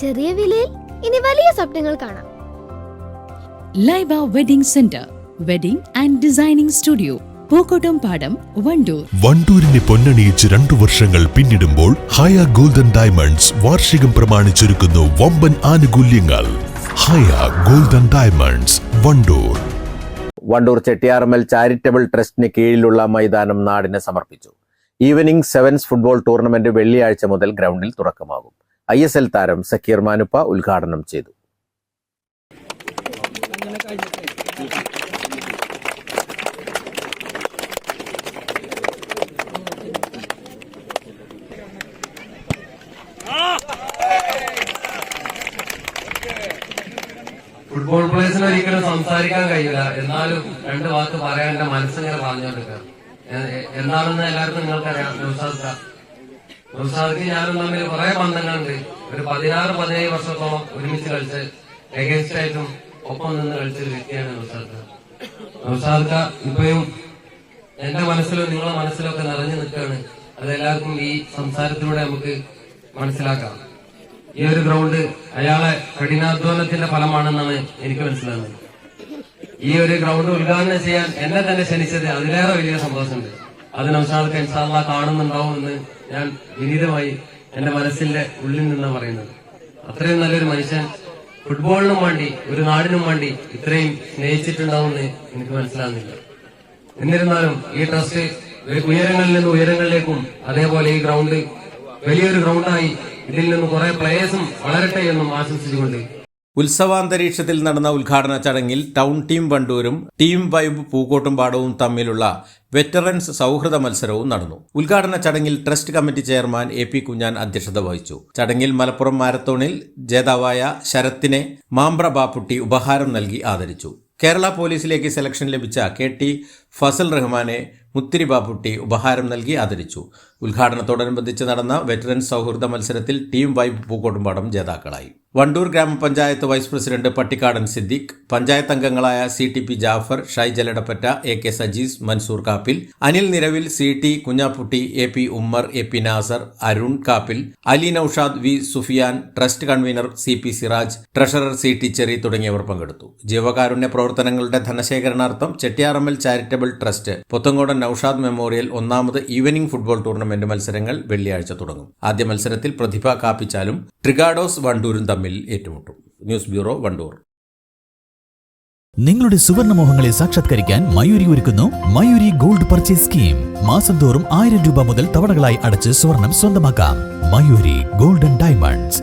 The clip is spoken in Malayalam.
ചെറിയ വിലയിൽ ഇനി വലിയ സ്വപ്നങ്ങൾ കാണാം. Laiba wedding centre wedding and designing studio Pookkottumpadam Wandoor. വണ്ടൂരിനെ പൊന്നണിയിച്ച് രണ്ടു വർഷങ്ങൾ പിന്നിടുമ്പോൾ ഹയ ഗോൾഡൻ ഡയമണ്ട്സ് വാർഷികം പ്രമാണിച്ചൊരുക്കുന്നു വമ്പൻ ആനുകൂല്യങ്ങൾ. Haya golden diamonds Wandoor. Wandoor Chettiyarammal charitable ട്രസ്റ്റിന് കീഴിലുള്ള മൈതാനം നാടിനെ സമർപ്പിച്ചു. ഈവനിംഗ് സെവൻസ് ഫുട്ബോൾ ടൂർണമെന്റ് വെള്ളിയാഴ്ച മുതൽ ഗ്രൗണ്ടിൽ തുറക്കമാകും ഐ എസ് എൽ താരം സക്കീർ മാനുപ്പ ഉദ്ഘാടനം ചെയ്തു. ഫുട്ബോൾ പ്ലേയേഴ്സിന് ഒരിക്കലും സംസാരിക്കാൻ കഴിയില്ല. എന്നാലും രണ്ട് വാക്ക് പറയാൻ എന്റെ മനസ്സിങ്ങനെ പറഞ്ഞുകൊണ്ടിരിക്കുക എന്താണെന്ന് എല്ലാവർക്കും നിങ്ങൾക്കറിയാം. നൗഷാദ് നൗഷാദ് ഞാനും തമ്മിൽ കുറെ ബന്ധങ്ങളുണ്ട്. ഒരു പതിനാറ് പതിനേഴ് വർഷത്തോളം ഒരുമിച്ച് കളിച്ച് എഗൻസ്റ്റ് ആയിട്ടും ഒപ്പം നിന്ന് കളിച്ചൊരു വ്യക്തിയാണ് നൗഷാദ് ഇപ്പോഴും എന്റെ മനസ്സിലും നിങ്ങളുടെ മനസ്സിലൊക്കെ നിറഞ്ഞു നിൽക്കുകയാണ്. അതെല്ലാവർക്കും ഈ സംസാരത്തിലൂടെ നമുക്ക് മനസ്സിലാക്കാം. ഈ ഒരു ഗ്രൗണ്ട് അയാളെ കഠിനാധ്വാനത്തിന്റെ ഫലമാണെന്നാണ് എനിക്ക് മനസ്സിലാകുന്നത്. ഈ ഒരു ഗ്രൗണ്ട് ഉദ്ഘാടനം ചെയ്യാൻ എന്നെ തന്നെ ക്ഷണിച്ചത് അതിലേറെ വലിയ സന്തോഷമുണ്ട്. അത് ഇൻഷാള്ള കാണുന്നുണ്ടാവും എന്ന് ഞാൻ വിനീതമായി എന്റെ മനസ്സിന്റെ ഉള്ളിൽ നിന്നാണ് പറയുന്നത്. അത്രയും നല്ലൊരു മനുഷ്യൻ ഫുട്ബോളിനും വേണ്ടി ഒരു നാടിനും വേണ്ടി ഇത്രയും സ്നേഹിച്ചിട്ടുണ്ടാവുമെന്ന് എനിക്ക് മനസ്സിലാകുന്നില്ല. എന്നിരുന്നാലും ഈ ട്രസ്റ്റ് ഉയരങ്ങളിൽ നിന്ന് ഉയരങ്ങളിലേക്കും അതേപോലെ ഈ ഗ്രൗണ്ട് വലിയൊരു ഗ്രൗണ്ടായി ഇതിൽ നിന്ന് കുറെ പ്ലേയേഴ്സും വളരട്ടെ എന്നും ആശംസിച്ചുകൊണ്ട് ഉത്സവാന്തരീക്ഷത്തിൽ നടന്ന ഉദ്ഘാടന ചടങ്ങിൽ ടൗൺ ടീം വണ്ടൂരും ടീം വൈബ് പൂക്കോട്ടുംപാടവും തമ്മിലുള്ള വെറ്ററൻസ് സൗഹൃദ മത്സരവും നടന്നു. ഉദ്ഘാടന ചടങ്ങിൽ trust committee chairman A P Kunhan അധ്യക്ഷത വഹിച്ചു. ചടങ്ങിൽ മലപ്പുറം മാരത്തോണിൽ ജേതാവായ ശരത്തിനെ മാമ്പ്ര ബാപ്പുട്ടി ഉപഹാരം നൽകി ആദരിച്ചു. കേരള പോലീസിലേക്ക് സെലക്ഷൻ ലഭിച്ച കെ ടി ഫസൽ റഹ്മാനെ മുത്തിരി ബാപ്പുട്ടി ഉപഹാരം നൽകി ആദരിച്ചു. ഉദ്ഘാടനത്തോടനുബന്ധിച്ച് നടന്ന വെറ്ററൻ സൗഹൃദ മത്സരത്തിൽ ടീം വൈബ് പൂക്കോട്ടുംപാടം ജേതാക്കളായി. വണ്ടൂർ ഗ്രാമപഞ്ചായത്ത് വൈസ് പ്രസിഡന്റ് പട്ടിക്കാടൻ സിദ്ദിഖ് പഞ്ചായത്ത് അംഗങ്ങളായ സി ടി പി ജാഫർ ഷൈ ജലടപ്പറ്റ A K Sajees Mansoor Kappil Anil Niravil C T Kunhapputty A P Ummer A P Nasar Arun Kappil Ali Noushad V Sufiyan trust convener C P Siraj treasurer C T Cherry തുടങ്ങിയവർ പങ്കെടുത്തു. ജീവകാരുണ്യ പ്രവർത്തനങ്ങളുടെ ധനശേഖരണാർത്ഥം Chettiyarammal charitable trust Puthankodan Noushad memorial ഒന്നാമത് ഈവനിംഗ് ഫുട്ബോൾ ടൂർണമെന്റ് മത്സരങ്ങൾ വെള്ളിയാഴ്ച തുടങ്ങും. ആദ്യ മത്സരത്തിൽ പ്രതിഭ കാപ്പിച്ചാലും ട്രിഗാഡോസ് വണ്ടൂരും തമ്മിൽ ഏറ്റുമുട്ടും. News bureau Wandoor. നിങ്ങളുടെ സുവർണ മോഹങ്ങളെ സാക്ഷാത്കരിക്കാൻ മയൂരി ഒരുക്കുന്നു മയൂരി ഗോൾഡ് പർച്ചേസ് സ്കീം. മാസം തോറും ആയിരം രൂപ മുതൽ തവണകളായി അടച്ച് സ്വർണം സ്വന്തമാക്കാം. Mayuri golden diamonds.